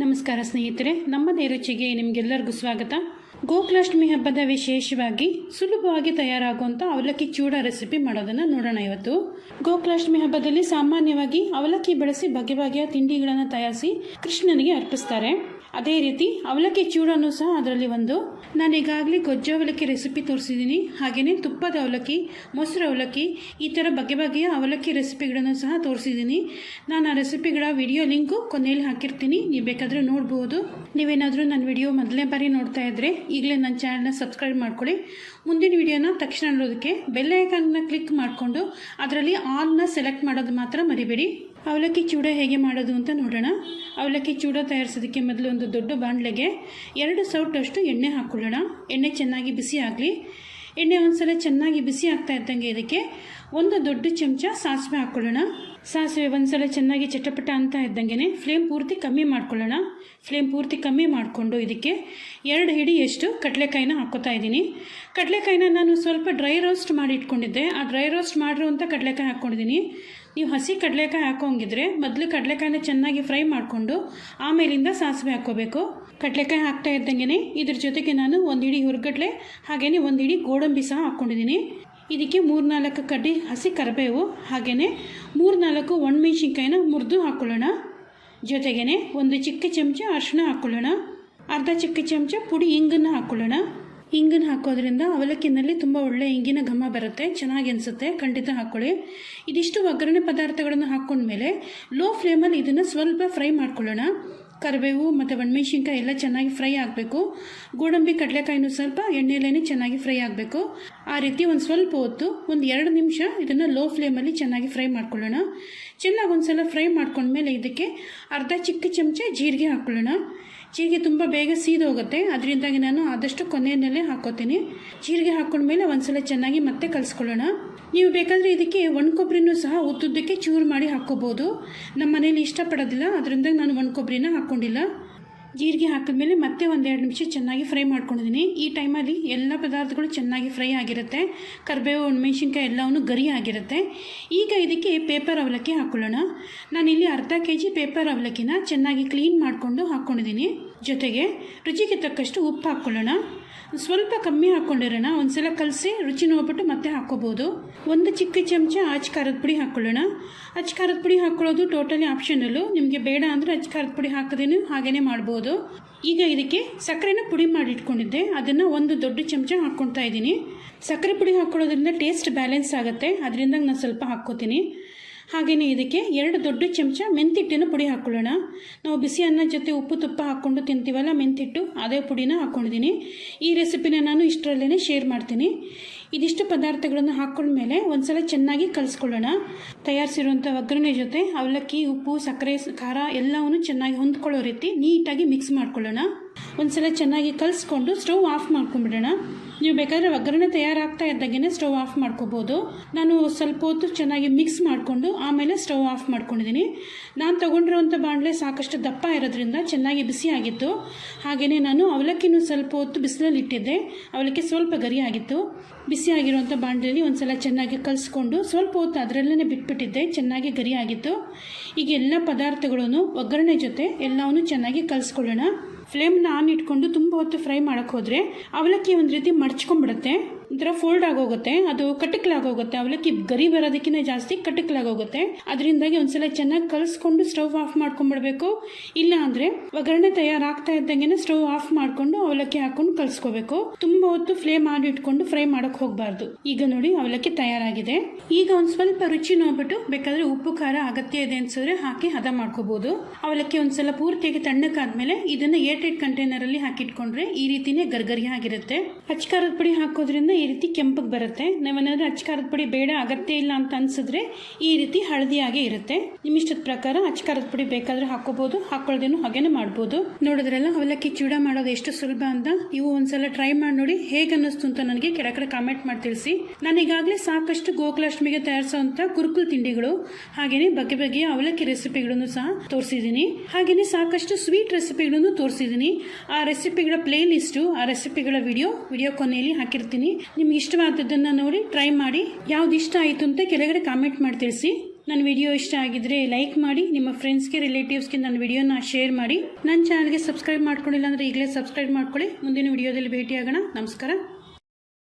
ನಮಸ್ಕಾರ ಸ್ನೇಹಿತರೆ ನಮ್ಮ ನೇರುಚಿಗೆ ನಿಮಗೆಲ್ಲರಿಗೂ ಸ್ವಾಗತ. ಗೋಕುಲಾಷ್ಟಮಿ ಹಬ್ಬದ ವಿಶೇಷವಾಗಿ ಸುಲಭವಾಗಿ ತಯಾರಾಗುವಂಥ ಅವಲಕ್ಕಿ ಚೂಡ ರೆಸಿಪಿ ಮಾಡೋದನ್ನು ನೋಡೋಣ ಇವತ್ತು. ಗೋಕುಲಾಷ್ಟಮಿ ಹಬ್ಬದಲ್ಲಿ ಸಾಮಾನ್ಯವಾಗಿ ಅವಲಕ್ಕಿ ಬಳಸಿ ಬಗೆ ಬಗೆಯ ತಿಂಡಿಗಳನ್ನು ತಯಾರಿಸಿ ಕೃಷ್ಣನಿಗೆ ಅರ್ಪಿಸ್ತಾರೆ. ಅದೇ ರೀತಿ ಅವಲಕ್ಕಿ ಚೂಡನ್ನು ಸಹ ಅದರಲ್ಲಿ ಒಂದು. ನಾನು ಈಗಾಗಲೇ ಗೊಜ್ಜು ಅವಲಕ್ಕಿ ರೆಸಿಪಿ ತೋರಿಸಿದ್ದೀನಿ. ಹಾಗೆಯೇ ತುಪ್ಪದ ಅವಲಕ್ಕಿ, ಮೊಸರು ಅವಲಕ್ಕಿ, ಈ ಥರ ಬಗೆ ಬಗೆಯ ಅವಲಕ್ಕಿ ರೆಸಿಪಿಗಳನ್ನು ಸಹ ತೋರಿಸಿದ್ದೀನಿ. ನಾನು ಆ ರೆಸಿಪಿಗಳ ವಿಡಿಯೋ ಲಿಂಕು ಕೊನೆಯಲ್ಲಿ ಹಾಕಿರ್ತೀನಿ. ನೀವು ಬೇಕಾದರೆ ನೋಡ್ಬೋದು. ನೀವೇನಾದರೂ ನನ್ನ ವಿಡಿಯೋ ಮೊದಲನೇ ಬಾರಿ ನೋಡ್ತಾ ಇದ್ದರೆ ಈಗಲೇ ನನ್ನ ಚಾನಲ್ನ ಸಬ್ಸ್ಕ್ರೈಬ್ ಮಾಡ್ಕೊಳ್ಳಿ. ಮುಂದಿನ ವಿಡಿಯೋನ ತಕ್ಷಣ ನೋಡೋದಕ್ಕೆ ಬೆಲ್ ಕ್ಲಿಕ್ ಮಾಡಿಕೊಂಡು, ಅದರಲ್ಲಿ ಆಲ್ನ ಸೆಲೆಕ್ಟ್ ಮಾಡೋದು ಮಾತ್ರ ಮರಿಬೇಡಿ. ಅವಲಕ್ಕಿ ಚೂಡ ಹೇಗೆ ಮಾಡೋದು ಅಂತ ನೋಡೋಣ. ಅವಲಕ್ಕಿ ಚೂಡ ತಯಾರಿಸೋದಕ್ಕೆ ಮೊದಲು ಒಂದು ದೊಡ್ಡ ಬಾಣಲೆಗೆ ಎರಡು ಸೌಟಷ್ಟು ಎಣ್ಣೆ ಹಾಕ್ಕೊಳ್ಳೋಣ ಎಣ್ಣೆ ಚೆನ್ನಾಗಿ ಬಿಸಿ ಆಗಲಿ. ಎಣ್ಣೆ ಒಂದ್ಸಲ ಚೆನ್ನಾಗಿ ಬಿಸಿ ಆಗ್ತಾ ಇದ್ದಂಗೆ ಇದಕ್ಕೆ ಒಂದು ದೊಡ್ಡ ಚಮಚ ಸಾಸಿವೆ ಹಾಕ್ಕೊಳ್ಳೋಣ ಸಾಸಿವೆ ಒಂದ್ಸಲ ಚೆನ್ನಾಗಿ ಚಟಪಟ ಅಂತ ಇದ್ದಂಗೆ ಫ್ಲೇಮ್ ಪೂರ್ತಿ ಕಮ್ಮಿ ಮಾಡ್ಕೊಳ್ಳೋಣ. ಫ್ಲೇಮ್ ಪೂರ್ತಿ ಕಮ್ಮಿ ಮಾಡಿಕೊಂಡು ಇದಕ್ಕೆ ಎರಡು ಹಿಡಿಯಷ್ಟು ಕಡಲೆಕಾಯಿನ ಹಾಕೋತಾ ಇದ್ದೀನಿ. ಕಡಲೆಕಾಯಿನ ನಾನು ಸ್ವಲ್ಪ ಡ್ರೈ ರೋಸ್ಟ್ ಮಾಡಿ ಇಟ್ಕೊಂಡಿದ್ದೆ. ಆ ಡ್ರೈ ರೋಸ್ಟ್ ಮಾಡಿರುವಂಥ ಕಡಲೆಕಾಯಿ ಹಾಕ್ಕೊಂಡಿದ್ದೀನಿ. ನೀವು ಹಸಿ ಕಡಲೆಕಾಯಿ ಹಾಕೋಂಗಿದ್ರೆ ಮೊದಲು ಕಡಲೆಕಾಯಿನ ಚೆನ್ನಾಗಿ ಫ್ರೈ ಮಾಡಿಕೊಂಡು ಆಮೇಲಿಂದ ಸಾಸಿವೆ ಹಾಕ್ಕೋಬೇಕು. ಕಡಲೆಕಾಯಿ ಹಾಕ್ತಾ ಇದ್ದಂಗೆ ಇದ್ರ ಜೊತೆಗೆ ನಾನು ಒಂದು ಹಿಡಿ ಹುರ್ಗಡ್ಲೆ ಹಾಗೆಯೇ ಒಂದು ಹಿಡಿ ಗೋಡಂಬಿ ಸಹ ಹಾಕ್ಕೊಂಡಿದ್ದೀನಿ. ಇದಕ್ಕೆ ಮೂರ್ನಾಲ್ಕು ಕಡ್ಡಿ ಹಸಿ ಕರಿಬೇವು ಹಾಗೆಯೇ ಮೂರ್ನಾಲ್ಕು ಒಣಮೆಣ್ಸಿನ್ಕಾಯಿನ ಮುರಿದು ಹಾಕ್ಕೊಳ್ಳೋಣ ಜೊತೆಗೇ ಒಂದು ಚಿಕ್ಕ ಚಮಚ ಅರಿಶಿನ ಹಾಕ್ಕೊಳ್ಳೋಣ ಅರ್ಧ ಚಿಕ್ಕ ಚಮಚ ಪುಡಿ ಇಂಗನ್ನು ಹಾಕ್ಕೊಳ್ಳೋಣ ಇಂಗನ್ನು ಹಾಕೋದ್ರಿಂದ ಅವಲಕ್ಕಿನಲ್ಲಿ ತುಂಬ ಒಳ್ಳೆ ಇಂಗಿನ ಘಮ ಬರುತ್ತೆ, ಚೆನ್ನಾಗಿ ಅನಿಸುತ್ತೆ. ಖಂಡಿತ ಹಾಕ್ಕೊಳ್ಳಿ ಇದಿಷ್ಟು ಒಗ್ಗರಣೆ ಪದಾರ್ಥಗಳನ್ನು ಹಾಕ್ಕೊಂಡ್ಮೇಲೆ ಲೋ ಫ್ಲೇಮಲ್ಲಿ ಇದನ್ನು ಸ್ವಲ್ಪ ಫ್ರೈ ಮಾಡ್ಕೊಳ್ಳೋಣ. ಕರಿಬೇವು ಮತ್ತು ಒಣಮೆಣ್ಸಿನ್ಕಾಯಿ ಎಲ್ಲ ಚೆನ್ನಾಗಿ ಫ್ರೈ ಆಗಬೇಕು. ಗೋಡಂಬಿ ಕಡಲೆಕಾಯಿನೂ ಸ್ವಲ್ಪ ಎಣ್ಣೆಲೇ ಚೆನ್ನಾಗಿ ಫ್ರೈ ಆಗಬೇಕು. ಆ ರೀತಿ ಒಂದು ಸ್ವಲ್ಪ ಹೊತ್ತು, ಒಂದು ಎರಡು ನಿಮಿಷ ಇದನ್ನು ಲೋ ಫ್ಲೇಮಲ್ಲಿ ಚೆನ್ನಾಗಿ ಫ್ರೈ ಮಾಡ್ಕೊಳ್ಳೋಣ. ಚೆನ್ನಾಗಿ ಒಂದು ಸಲ ಫ್ರೈ ಮಾಡ್ಕೊಂಡ್ಮೇಲೆ ಇದಕ್ಕೆ ಅರ್ಧ ಚಿಕ್ಕ ಚಮಚ ಜೀರಿಗೆ ಹಾಕ್ಕೊಳ್ಳೋಣ. ಜೀರಿಗೆ ತುಂಬ ಬೇಗ ಸೀದೋಗುತ್ತೆ. ಅದರಿಂದಾಗಿ ನಾನು ಆದಷ್ಟು ಕೊನೆಯಲ್ಲೇ ಹಾಕೋತೀನಿ. ಜೀರಿಗೆ ಹಾಕ್ಕೊಂಡ್ಮೇಲೆ ಒಂದ್ಸಲ ಚೆನ್ನಾಗಿ ಮತ್ತೆ ಕಲಿಸ್ಕೊಳ್ಳೋಣ. ನೀವು ಬೇಕಾದರೆ ಇದಕ್ಕೆ ಒಣ ಕೊಬ್ಬರಿನೂ ಸಹ ಉದ್ದುದ್ದಕ್ಕೆ ಚೂರು ಮಾಡಿ ಹಾಕ್ಕೋಬೋದು ನಮ್ಮ ಮನೇಲಿ ಇಷ್ಟಪಡೋದಿಲ್ಲ. ಅದರಿಂದ ನಾನು ಒಣ ಕೊಬ್ಬರಿನ ಹಾಕ್ಕೊಂಡಿಲ್ಲ ಜೀರಿಗೆ ಹಾಕಿದ್ಮೇಲೆ ಮತ್ತೆ ಒಂದೆರಡು ನಿಮಿಷ ಚೆನ್ನಾಗಿ ಫ್ರೈ ಮಾಡ್ಕೊಂಡಿದ್ದೀನಿ. ಈ ಟೈಮಲ್ಲಿ ಎಲ್ಲ ಪದಾರ್ಥಗಳು ಚೆನ್ನಾಗಿ ಫ್ರೈ ಆಗಿರುತ್ತೆ. ಕರಿಬೇವು, ಮೆಣಸಿನ್ಕಾಯಿ ಎಲ್ಲವೂ ಗರಿ ಆಗಿರುತ್ತೆ. ಈಗ ಇದಕ್ಕೆ ಪೇಪರ್ ಅವಲಕ್ಕಿ ಹಾಕ್ಕೊಳ್ಳೋಣ ನಾನಿಲ್ಲಿ ಅರ್ಧ ಕೆ ಜಿ ಪೇಪರ್ ಅವಲಕ್ಕಿನ ಚೆನ್ನಾಗಿ ಕ್ಲೀನ್ ಮಾಡಿಕೊಂಡು ಹಾಕ್ಕೊಂಡಿದ್ದೀನಿ ಜೊತೆಗೆ ರುಚಿಗೆ ತಕ್ಕಷ್ಟು ಉಪ್ಪು ಹಾಕ್ಕೊಳ್ಳೋಣ. ಸ್ವಲ್ಪ ಕಮ್ಮಿ ಹಾಕ್ಕೊಂಡಿರೋಣ. ಒಂದ್ಸಲ ಕಲಸಿ ರುಚಿ ನೋಡ್ಬಿಟ್ಟು ಮತ್ತೆ ಹಾಕ್ಕೋಬೋದು. ಒಂದು ಚಿಕ್ಕ ಚಮಚ ಅಚ್ ಖಾರದ ಪುಡಿ ಹಾಕ್ಕೊಳ್ಳೋಣ. ಅಚ್ ಖಾರದ ಪುಡಿ ಹಾಕ್ಕೊಳ್ಳೋದು ಟೋಟಲಿ ಆಪ್ಷನಲ್ಲು. ನಿಮಗೆ ಬೇಡ ಅಂದರೆ ಅಚ್ ಖಾರದ ಪುಡಿ ಹಾಕದೇನು ಹಾಗೇ ಮಾಡ್ಬೋದು. ಈಗ ಇದಕ್ಕೆ ಸಕ್ಕರೆನ ಪುಡಿ ಮಾಡಿ ಇಟ್ಕೊಂಡಿದ್ದೆ. ಅದನ್ನು ಒಂದು ದೊಡ್ಡ ಚಮಚ ಹಾಕ್ಕೊಳ್ತಾ ಇದ್ದೀನಿ. ಸಕ್ಕರೆ ಪುಡಿ ಹಾಕ್ಕೊಳ್ಳೋದ್ರಿಂದ ಟೇಸ್ಟ್ ಬ್ಯಾಲೆನ್ಸ್ ಆಗುತ್ತೆ. ಅದರಿಂದ ನಾನು ಸ್ವಲ್ಪ ಹಾಕ್ಕೋತೀನಿ. ಹಾಗೆಯೇ ಇದಕ್ಕೆ ಎರಡು ದೊಡ್ಡ ಚಮಚ ಮೆಂತಿಟ್ಟಿನ ಪುಡಿ ಹಾಕ್ಕೊಳ್ಳೋಣ ನಾವು ಬಿಸಿ ಅನ್ನ ಜೊತೆ ಉಪ್ಪು ತುಪ್ಪ ಹಾಕ್ಕೊಂಡು ತಿಂತೀವಲ್ಲ ಮೆಂತಿಟ್ಟು ಅದೇ ಪುಡಿನ ಹಾಕ್ಕೊಂಡಿದ್ದೀನಿ ಈ ರೆಸಿಪಿನ ನಾನು ಇಷ್ಟರಲ್ಲೇ ಶೇರ್ ಮಾಡ್ತೀನಿ. ಇದಿಷ್ಟು ಪದಾರ್ಥಗಳನ್ನು ಹಾಕ್ಕೊಂಡ್ಮೇಲೆ ಒಂದ್ಸಲ ಚೆನ್ನಾಗಿ ಕಲಿಸ್ಕೊಳ್ಳೋಣ. ತಯಾರಿಸಿರುವಂಥ ಒಗ್ಗರಣೆ ಜೊತೆ ಅವಲಕ್ಕಿ, ಉಪ್ಪು, ಸಕ್ಕರೆ, ಖಾರ ಎಲ್ಲವನ್ನು ಚೆನ್ನಾಗಿ ಹೊಂದ್ಕೊಳ್ಳೋ ರೀತಿ ನೀಟಾಗಿ ಮಿಕ್ಸ್ ಮಾಡ್ಕೊಳ್ಳೋಣ. ಒಂದ್ಸಲ ಚೆನ್ನಾಗಿ ಕಲಿಸ್ಕೊಂಡು ಸ್ಟವ್ ಆಫ್ ಮಾಡ್ಕೊಂಡ್ಬಿಡೋಣ ನೀವು ಬೇಕಾದರೆ ಒಗ್ಗರಣೆ ತಯಾರಾಗ್ತಾ ಇದ್ದಾಗೇ ಸ್ಟವ್ ಆಫ್ ಮಾಡ್ಕೋಬೋದು. ನಾನು ಸ್ವಲ್ಪ ಹೊತ್ತು ಚೆನ್ನಾಗಿ ಮಿಕ್ಸ್ ಮಾಡಿಕೊಂಡು ಆಮೇಲೆ ಸ್ಟವ್ ಆಫ್ ಮಾಡ್ಕೊಂಡಿದ್ದೀನಿ. ನಾನು ತೊಗೊಂಡಿರುವಂಥ ಬಾಣಲೆ ಸಾಕಷ್ಟು ದಪ್ಪ ಇರೋದ್ರಿಂದ ಚೆನ್ನಾಗಿ ಬಿಸಿ ಆಗಿತ್ತು. ಹಾಗೆಯೇ ನಾನು ಅವಲಕ್ಕಿನೂ ಸ್ವಲ್ಪ ಹೊತ್ತು ಬಿಸಿಲಲ್ಲಿ ಇಟ್ಟಿದ್ದೆ. ಅವಲಕ್ಕಿ ಸ್ವಲ್ಪ ಗರಿ ಆಗಿತ್ತು. ಬಿಸಿ ಆಗಿರುವಂಥ ಬಾಣಲೆಯಲ್ಲಿ ಒಂದು ಸಲ ಚೆನ್ನಾಗಿ ಕಲಿಸ್ಕೊಂಡು ಸ್ವಲ್ಪ ಹೊತ್ತು ಅದರಲ್ಲೇ ಬಿಟ್ಬಿಟ್ಟಿದ್ದೆ. ಚೆನ್ನಾಗಿ ಗರಿ ಆಗಿತ್ತು. ಈಗ ಎಲ್ಲ ಪದಾರ್ಥಗಳನ್ನು ಒಗ್ಗರಣೆ ಜೊತೆ ಎಲ್ಲವನ್ನೂ ಚೆನ್ನಾಗಿ ಕಲಿಸ್ಕೊಳ್ಳೋಣ. ಫ್ಲೇಮ್ನ ಆನ್ ಇಟ್ಕೊಂಡು ತುಂಬ ಹೊತ್ತು ಫ್ರೈ ಮಾಡೋಕ್ಕೆ ಹೋದರೆ ಅವಲಕ್ಕಿ ಒಂದು ರೀತಿ ಮಡ್ಚ್ಕೊಂಡ್ಬಿಡುತ್ತೆ ಒಂಥರ ಫೋಲ್ಡ್ ಆಗೋಗುತ್ತೆ. ಅದು ಕಟಕ್ಲಾಗೋಗುತ್ತೆ. ಅವಲಕ್ಕಿ ಗರಿ ಬರೋದಕ್ಕಿಂತ ಜಾಸ್ತಿ ಕಟಕ್ಲಾಗೋಗುತ್ತೆ. ಅದರಿಂದಾಗಿ ಒಂದ್ಸಲ ಚೆನ್ನಾಗಿ ಕಲಿಸ್ಕೊಂಡು ಸ್ಟವ್ ಆಫ್ ಮಾಡ್ಕೊಂಡ್ಬಿಡ್ಬೇಕು. ಇಲ್ಲ ಅಂದರೆ ಒಗ್ಗರಣೆ ತಯಾರಾಗ್ತಾ ಇದ್ದಂಗೆ ಸ್ಟವ್ ಆಫ್ ಮಾಡಿಕೊಂಡು ಅವಲಕ್ಕಿ ಹಾಕೊಂಡು ಕಲಿಸ್ಕೋಬೇಕು. ತುಂಬ ಹೊತ್ತು ಫ್ಲೇಮ್ ಆನ್ ಇಟ್ಕೊಂಡು ಫ್ರೈ ಮಾಡೋಕ್ಕೆ ಹೋಗಬಾರ್ದು. ಈಗ ನೋಡಿ ಅವಲಕ್ಕಿ ತಯಾರಾಗಿದೆ. ಈಗ ಒಂದು ಸ್ವಲ್ಪ ರುಚಿ ನೋಡ್ಬಿಟ್ಟು ಬೇಕಾದರೆ ಉಪ್ಪು, ಖಾರ, ಅಗತ್ಯ ಇದೆ ಅನ್ಸಿದ್ರೆ ಹಾಕಿ ಹದ ಮಾಡ್ಕೋಬಹುದು ಅವಲಕ್ಕಿ ಒಂದ್ಸಲ ಪೂರ್ತಿಯಾಗಿ ತಣ್ಣಕ್ಕಾದ್ಮೇಲೆ ಇದನ್ನು ಏರ್ಟೈಟ್ ಕಂಟೈನರ್ ಅಲ್ಲಿ ಹಾಕಿಟ್ಕೊಂಡ್ರೆ ಈ ರೀತಿನೇ ಗರ್ಗರಿ ಆಗಿರುತ್ತೆ. ಪುಡಿ ಹಾಕೋದ್ರಿಂದ ಈ ರೀತಿ ಕೆಂಪಗೆ ಬರುತ್ತೆ. ನಾವೇನಾದ್ರೂ ಅಚ್ಕಾರದ ಪುಡಿ ಬೇಡ, ಅಗತ್ಯ ಇಲ್ಲ ಅಂತ ಅನ್ಸಿದ್ರೆ ಈ ರೀತಿ ಹಳದಿಯಾಗೇ ಇರುತ್ತೆ. ನಿಮ್ಮಿಷ್ಟದ ಪ್ರಕಾರ ಅಚ್ಕಾರದ ಪುಡಿ ಬೇಕಾದ್ರೆ ಹಾಕೋಬಹುದು ಹಾಕೊಳ್ಳೋದೇನು ಹಾಗೇನೆ ಮಾಡ್ಬೋದು. ನೋಡಿದ್ರೆಲ್ಲ, ಅವಲಕ್ಕಿ ಚೂಡ ಮಾಡೋದು ಎಷ್ಟು ಸುಲಭ ಅಂತ? ನೀವು ಒಂದ್ಸಲ ಟ್ರೈ ಮಾಡಿ ನೋಡಿ ಹೇಗೆ ಅನ್ನಿಸ್ತು ಅಂತ ನನಗೆ ಕೆಳಗಡೆ ಕಾಮೆಂಟ್ ಮಾಡಿ ತಿಳಿಸಿ. ನಾನು ಈಗಾಗಲೇ ಸಾಕಷ್ಟು ಗೋಕುಲಾಷ್ಟಮಿಗೆ ತಯಾರಿಸುವಂತ ಕುರುಕುಲ್ ತಿಂಡಿಗಳು, ಹಾಗೇನೆ ಬಗೆ ಬಗೆಯ ಅವಲಕ್ಕಿ ರೆಸಿಪಿಗಳನ್ನು ಸಹ ತೋರಿಸಿದ್ದೀನಿ. ಹಾಗೇನೆ ಸಾಕಷ್ಟು ಸ್ವೀಟ್ ರೆಸಿಪಿಗಳನ್ನು ತೋರಿಸಿದ್ದೀನಿ. ಆ ರೆಸಿಪಿಗಳ ಪ್ಲೇ ಲಿಸ್ಟು ಆ ರೆಸಿಪಿಗಳ ವಿಡಿಯೋ ವಿಡಿಯೋ ಕೊನೆಯಲ್ಲಿ ಹಾಕಿರ್ತೀನಿ. ನಿಮ್ಗೆ ಇಷ್ಟವಾದದ್ದನ್ನು ನೋಡಿ ಟ್ರೈ ಮಾಡಿ. ಯಾವ್ದು ಇಷ್ಟ ಆಯಿತು ಅಂತ ಕೆಳಗಡೆ ಕಾಮೆಂಟ್ ಮಾಡಿ ತಿಳಿಸಿ. ನನ್ನ ವಿಡಿಯೋ ಇಷ್ಟ ಆಗಿದ್ರೆ ಲೈಕ್ ಮಾಡಿ. ನಿಮ್ಮ ಫ್ರೆಂಡ್ಸ್ಗೆ ರಿಲೇಟಿವ್ಸ್ಗೆ ನನ್ನ ವಿಡಿಯೋನ ಶೇರ್ ಮಾಡಿ. ನನ್ನ ಚಾನಲ್ಗೆ ಸಬ್ಸ್ಕ್ರೈಬ್ ಮಾಡ್ಕೊಂಡಿಲ್ಲ ಅಂದರೆ ಈಗಲೇ ಸಬ್ಸ್ಕ್ರೈಬ್ ಮಾಡ್ಕೊಳ್ಳಿ. ಮುಂದಿನ ವಿಡಿಯೋದಲ್ಲಿ ಭೇಟಿಯಾಗೋಣ. ನಮಸ್ಕಾರ.